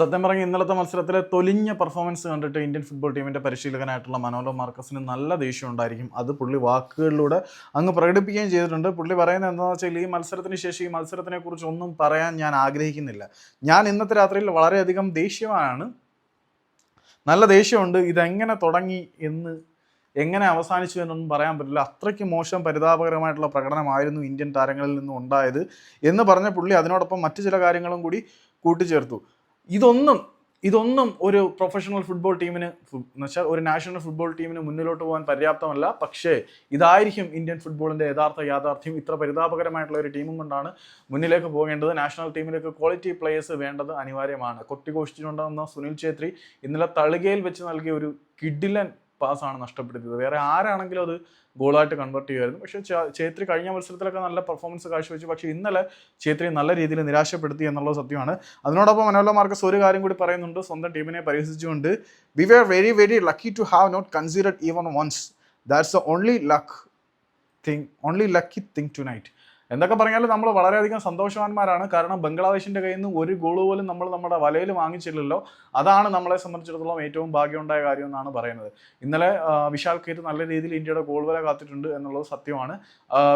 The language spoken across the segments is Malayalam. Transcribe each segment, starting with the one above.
സത്യം പറഞ്ഞ ഇന്നലത്തെ മത്സരത്തിലെ തൊലിഞ്ഞ പെർഫോമൻസ് കണ്ടിട്ട് ഇന്ത്യൻ ഫുട്ബോൾ ടീമിന്റെ പരിശീലകനായിട്ടുള്ള മനോലോ മാർക്കസിന് നല്ല ദേഷ്യം ഉണ്ടായിരിക്കും. അത് പുള്ളി വാക്കുകളിലൂടെ അങ്ങ് പ്രകടിപ്പിക്കുകയും ചെയ്തിട്ടുണ്ട്. പുള്ളി പറയുന്നത് എന്താണെന്ന് വെച്ചാൽ ഈ മത്സരത്തിന് ശേഷം ഈ മത്സരത്തിനെ കുറിച്ച് ഒന്നും പറയാൻ ഞാൻ ആഗ്രഹിക്കുന്നില്ല. ഞാൻ ഇന്നത്തെ രാത്രിയിൽ വളരെയധികം ദേഷ്യമാണ്. നല്ല ദേഷ്യമുണ്ട്. ഇതെങ്ങനെ തുടങ്ങി എന്ന് എങ്ങനെ അവസാനിച്ചു എന്നൊന്നും പറയാൻ പറ്റില്ല. അത്രയ്ക്ക് മോശം പരിതാപകരമായിട്ടുള്ള പ്രകടനമായിരുന്നു ഇന്ത്യൻ താരങ്ങളിൽ നിന്നും ഉണ്ടായത് എന്ന് പറഞ്ഞ പുള്ളി അതിനോടൊപ്പം മറ്റു ചില കാര്യങ്ങളും കൂടി കൂട്ടിച്ചേർത്തു. ഇതൊന്നും ഇതൊന്നും ഒരു പ്രൊഫഷണൽ ഫുട്ബോൾ ടീമിന് എന്നുവെച്ചാൽ ഒരു നാഷണൽ ഫുട്ബോൾ ടീമിന് മുന്നിലോട്ട് പോകാൻ പര്യാപ്തമല്ല. പക്ഷേ ഇതായിരിക്കും ഇന്ത്യൻ ഫുട്ബോളിന്റെ യഥാർത്ഥ യാഥാർത്ഥ്യം. ഇത്ര പരിതാപകരമായിട്ടുള്ള ഒരു ടീമും കൊണ്ടാണ് മുന്നിലേക്ക് പോകേണ്ടത്. നാഷണൽ ടീമിലേക്ക് ക്വാളിറ്റി പ്ലേയേഴ്സ് വേണ്ടത് അനിവാര്യമാണ്. കൊട്ടിഘോഷിച്ചിട്ടുണ്ടെന്ന സുനിൽ ഛേത്രി ഇന്നലെ തളികയിൽ വെച്ച് നൽകിയ ഒരു കിഡിലൻ പാസ്സാണ് നഷ്ടപ്പെടുത്തിയത്. വേറെ ആരാണെങ്കിലും അത് ഗോളായിട്ട് കൺവേർട്ട് ചെയ്യുമായിരുന്നു. പക്ഷേ ചേത്രി കഴിഞ്ഞ മത്സരത്തിലൊക്കെ നല്ല പെർഫോമൻസ് കാഴ്ചവെച്ചു. പക്ഷേ ഇന്നലെ ഛേത്രി നല്ല രീതിയിൽ നിരാശപ്പെടുത്തി എന്നുള്ളത് സത്യമാണ്. അതിനോടൊപ്പം മനോല മാർക്കസ് ഒരു കാര്യം കൂടി പറയുന്നുണ്ട്. സ്വന്തം ടീമിനെ പരിഹസിച്ചുകൊണ്ട് we were very very lucky to have not considered even once that's the only luck thing only lucky thing tonight എന്തൊക്കെ പറഞ്ഞാലും നമ്മൾ വളരെയധികം സന്തോഷവാന്മാരാണ്. കാരണം ബംഗ്ലാദേശിന്റെ കയ്യിൽ നിന്ന് ഒരു ഗോൾ പോലും നമ്മൾ നമ്മുടെ വലയിൽ വാങ്ങിച്ചില്ലല്ലോ. അതാണ് നമ്മളെ സംബന്ധിച്ചിടത്തോളം ഏറ്റവും ഭാഗ്യമുണ്ടായ കാര്യം എന്നാണ് പറയുന്നത്. ഇന്നലെ വിശാൽ കേത്ത് നല്ല രീതിയിൽ ഇന്ത്യയുടെ ഗോൾ വല കാത്തിട്ടുണ്ട് എന്നുള്ളത് സത്യമാണ്.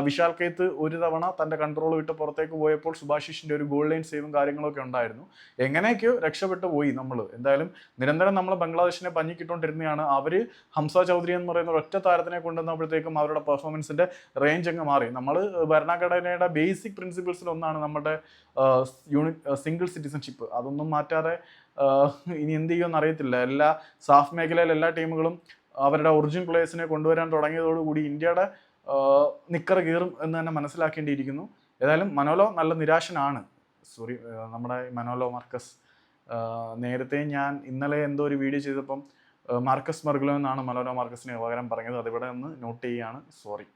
വിശാൽ കേത്ത് ഒരു തവണ തന്റെ കൺട്രോൾ വിട്ട് പുറത്തേക്ക് പോയപ്പോൾ സുഭാഷിഷിന്റെ ഒരു ഗോൾ ലൈൻ സേവും കാര്യങ്ങളൊക്കെ ഉണ്ടായിരുന്നു. എങ്ങനെയൊക്കെയോ രക്ഷപ്പെട്ടു പോയി നമ്മൾ എന്തായാലും നിരന്തരം നമ്മൾ ബംഗ്ലാദേശിനെ പഞ്ഞിക്കിട്ടുകൊണ്ടിരുന്നതാണ് അവർ ഹംസ ചൗധരി എന്ന് പറയുന്ന ഒറ്റ താരത്തിനെ കൊണ്ടുവന്നപ്പോഴത്തേക്കും അവരുടെ പെർഫോമൻസിന്റെ റേഞ്ച് അങ്ങ് മാറി. നമ്മൾ ഭരണഘടനയുടെ ബേസിക് പ്രിൻസിപ്പിൾസിൽ ഒന്നാണ് നമ്മുടെ യൂണിറ്റ് സിംഗിൾ സിറ്റിസൺഷിപ്പ് അതൊന്നും മാറ്റാതെ ഇനി എന്ത് ചെയ്യുമെന്ന് അറിയത്തില്ല. എല്ലാ സാഫ് മേഖലയിൽ എല്ലാ ടീമുകളും അവരുടെ ഒറിജിൻ പ്ലേയേഴ്സിനെ കൊണ്ടുവരാൻ തുടങ്ങിയതോടുകൂടി ഇന്ത്യയുടെ നിക്കർ കീറും എന്ന് തന്നെ മനസ്സിലാക്കേണ്ടിയിരിക്കുന്നു. ഏതായാലും മനോലോ നല്ല നിരാശനാണ്. സോറി നമ്മുടെ മനോലോ മാർക്കസ്. നേരത്തെ ഞാൻ ഇന്നലെ എന്തോ ഒരു വീഡിയോ ചെയ്തപ്പം മാർക്കസ് മർഗുലോ എന്നാണ് മനോലോ മാർക്കസിനെ പകരം പറഞ്ഞത്. അതിവിടെ ഒന്ന് നോട്ട് ചെയ്യുകയാണ്. സോറി.